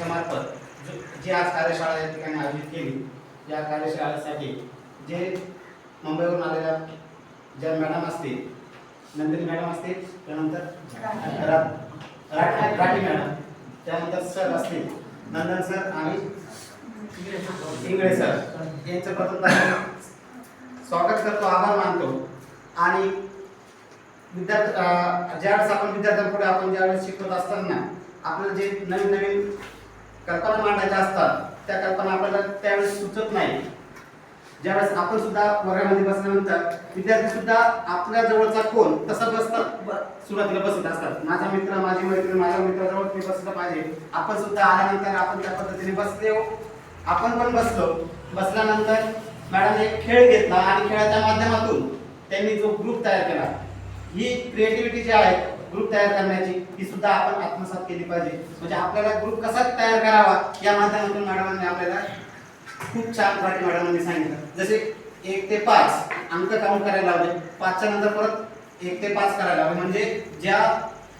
यांच्या मार्फत जो- जी आज कार्यशाळा या ठिकाणी आयोजित केली या कार्यशाळेसाठी जे मुंबईवरून आलेल्या ज्या मॅडम असतील नंदिनी मॅडम असतील त्यानंतर राठी. मॅडम त्यानंतर सर असतील नंदन सर आणि इंगळे सर. यांचं प्रथम स्वागत करतो आभार मानतो. आणि विद्यार्थी ज्यावेळेस आपण विद्यार्थ्यांपुढे आपण ज्यावेळेस शिकवत असताना आपल्याला जे नवीन नवीन कल्पना मांडायच्या असतात. त्या कल्पना आपल्याला त्यावेळेस सुचत नाही. ज्यावेळेस आपण सुद्धा वर्गामध्ये बसल्यानंतर विद्यार्थी सुद्धा आपल्या जवळचा कोण तसा बसता ब- सुरुवातीला बसत असतात. माझा मित्र माझी मैत्रीण माझ्या मित्राजवळ मी बसलं पाहिजे. आपण सुद्धा आल्यानंतर आपण त्या पद्धतीने बसले आपण पण बसलो. बसल्यानंतर मॅडमने एक खेळ घेतला आणि खेळाच्या माध्यमातून त्यांनी जो ग्रुप तयार केला ही क्रिएटिव्हिटी जी आहे ग्रुप तयार करण्याची ही सुद्धा आपण आत्मसात केली पाहिजे. म्हणजे आपल्याला ग्रुप कसा तयार करावा या माध्यमातून मॅडमांनी आपल्याला खूप छान मराठी मॅडमांनी सांगितलं. जसे एक ते पाच अंक काउंट करायला लावले पाचच्या नंतर परत एक ते पाच करायला लावले. म्हणजे ज्या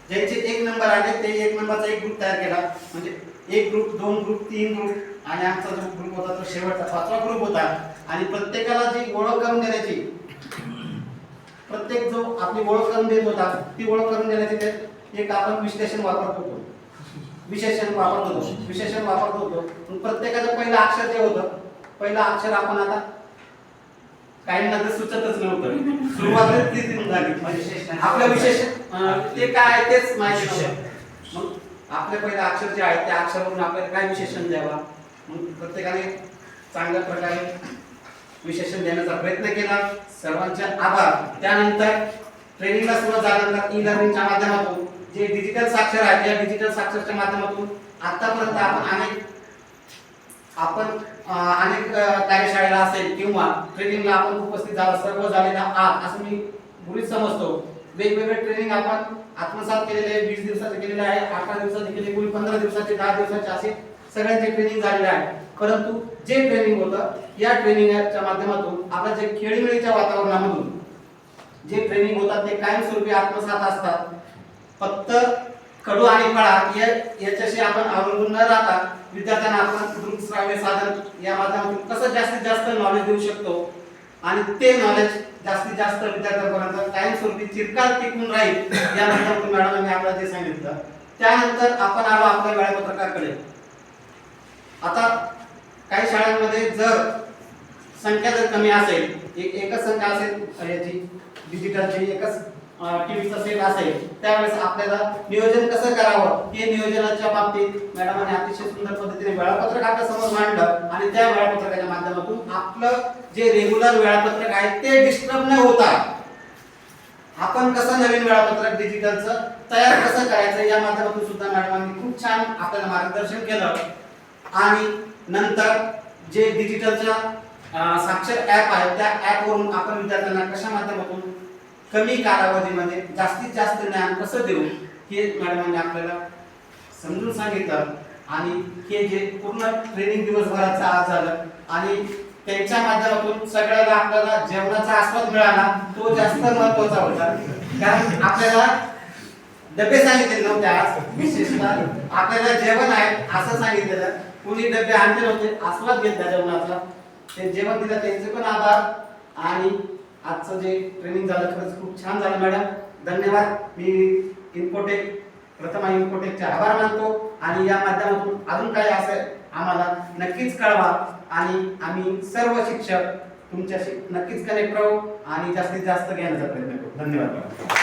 ज्यांचे एक नंबर आले ते एक नंबरचा एक ग्रुप तयार केला. म्हणजे एक ग्रुप दोन ग्रुप तीन ग्रुप आणि आमचा जो ग्रुप होता तो शेवटचा पाचवा ग्रुप होता. आणि प्रत्येकाला जी ओळख करून देण्याची प्रत्येक जो आपली ओळख करून देत होता ती ओळख करून देण्याची एक आपण विश्लेषण वापरत होतो. विशेषण वापरत होतो. विशेषण वापरत होतो. प्रत्येकाचं पहिलं अक्षर जे होतं पहिलं अक्षर आपण आता काहींना तर सुचतच नव्हतं. सुरुवातच ती झाली. आपलं विशेषण अं, ते काय आहे तेच माहिती नव्हतं. मग आपलं पहिलं अक्षर जे आहे त्या अक्षरावरून आपल्याला काय विशेषण द्यावा? मग प्रत्येकाने चांगल्या प्रकारे विशेषण देण्याचा प्रयत्न केला. सर्वांचे आभार. त्यानंतर ट्रेनिंगला सुरुवात झाल्यानंतर ई लर्निंगच्या माध्यमातून जे डिजिटल साक्षर आहे त्या डिजिटल साक्षरच्या माध्यमातून आतापर्यंत आपण अनेक आपण अनेक कार्यशाळेला असेल किंवा ट्रेनिंगला आपण उपस्थित झाला सर्व झालेला आहात असं मी गृहित समजतो. वेगवेगळे ट्रेनिंग आपण आत्मसात केलेले वीस दिवसाचे केलेले आहे अठरा दिवसाचे केले कोणी पंधरा दिवसाचे दहा दिवसाचे असे सगळ्यांचे ट्रेनिंग झालेले आहे. परंतु जे ट्रेनिंग होतं या ट्रेनिंग ॲपच्या माध्यमातून आपल्या जे खेळीमेळीच्या वातावरणामधून जे ट्रेनिंग होतात ते कायमस्वरूपी आत्मसात असतात. फक्त कडू आणि फळा या याच्याशी आपण अवलंबून न राहता विद्यार्थ्यांना आपण दृकश्राव्य साधन या माध्यमातून कसं जास्तीत जास्त नॉलेज देऊ शकतो? आणि ते नॉलेज जास्तीत जास्त विद्यार्थ्यांपर्यंत कायमस्वरूपी चिरकाल टिकून राहील या माध्यमातून मॅडमांनी आपल्याला ते सांगितलं. त्यानंतर आपण आलो आपल्या वेळापत्रकाकडे. आता काही शाळांमध्ये जर संख्या जर कमी असेल एक एकच संख्या असेल याची डिजिटलची एकच टीव्हीचा सेट असेल त्यावेळेस आपल्याला नियोजन कसं करावं? हे नियोजनाच्या बाबतीत मॅडमांनी अतिशय सुंदर पद्धतीने वेळापत्रक आपल्यासमोर मांडलं आणि त्या वेळापत्रकाच्या माध्यमातून आपलं जे रेग्युलर वेळापत्रक आहे ते डिस्टर्ब न होता आपण कसं नवीन वेळापत्रक डिजिटलचं तयार कसं करायचं या माध्यमातून सुद्धा मॅडमांनी खूप छान आपल्याला मार्गदर्शन केलं. आणि नंतर जे डिजिटलच्या साक्षर ॲप आहे त्या ॲपवरून आपण विद्यार्थ्यांना कशा माध्यमातून कमी कालावधीमध्ये जास्तीत जास्त ज्ञान कसं देऊ हे मॅडमांनी आपल्याला समजून सांगितलं. आणि हे जे पूर्ण ट्रेनिंग दिवसभराचं आज झालं आणि त्यांच्या माध्यमातून सगळ्याला आपल्याला जेवणाचा आस्वाद मिळाला तो जास्त महत्त्वाचा होता. कारण आपल्याला डबे सांगितले नव्हते आज विशेषतः आपल्याला जेवण आहे असं सांगितलेलं. कुणी डबे आणले नव्हते. आस्वाद घेतला जेवणाचा. ते जेवण दिलं. त्यांचे पण आभार. आणि आजचं जे ट्रेनिंग झालं खरंच खूप छान झालं मॅडम धन्यवाद. मी इन्फोटेक प्रथम इन्फोटेकचे आभार मानतो. आणि या माध्यमातून अजून काय असेल आम्हाला नक्कीच कळवा. आणि आम्ही सर्व शिक्षक तुमच्याशी नक्कीच कनेक्ट राहू. आणि जास्तीत जास्त घेण्याचा प्रयत्न करू. धन्यवाद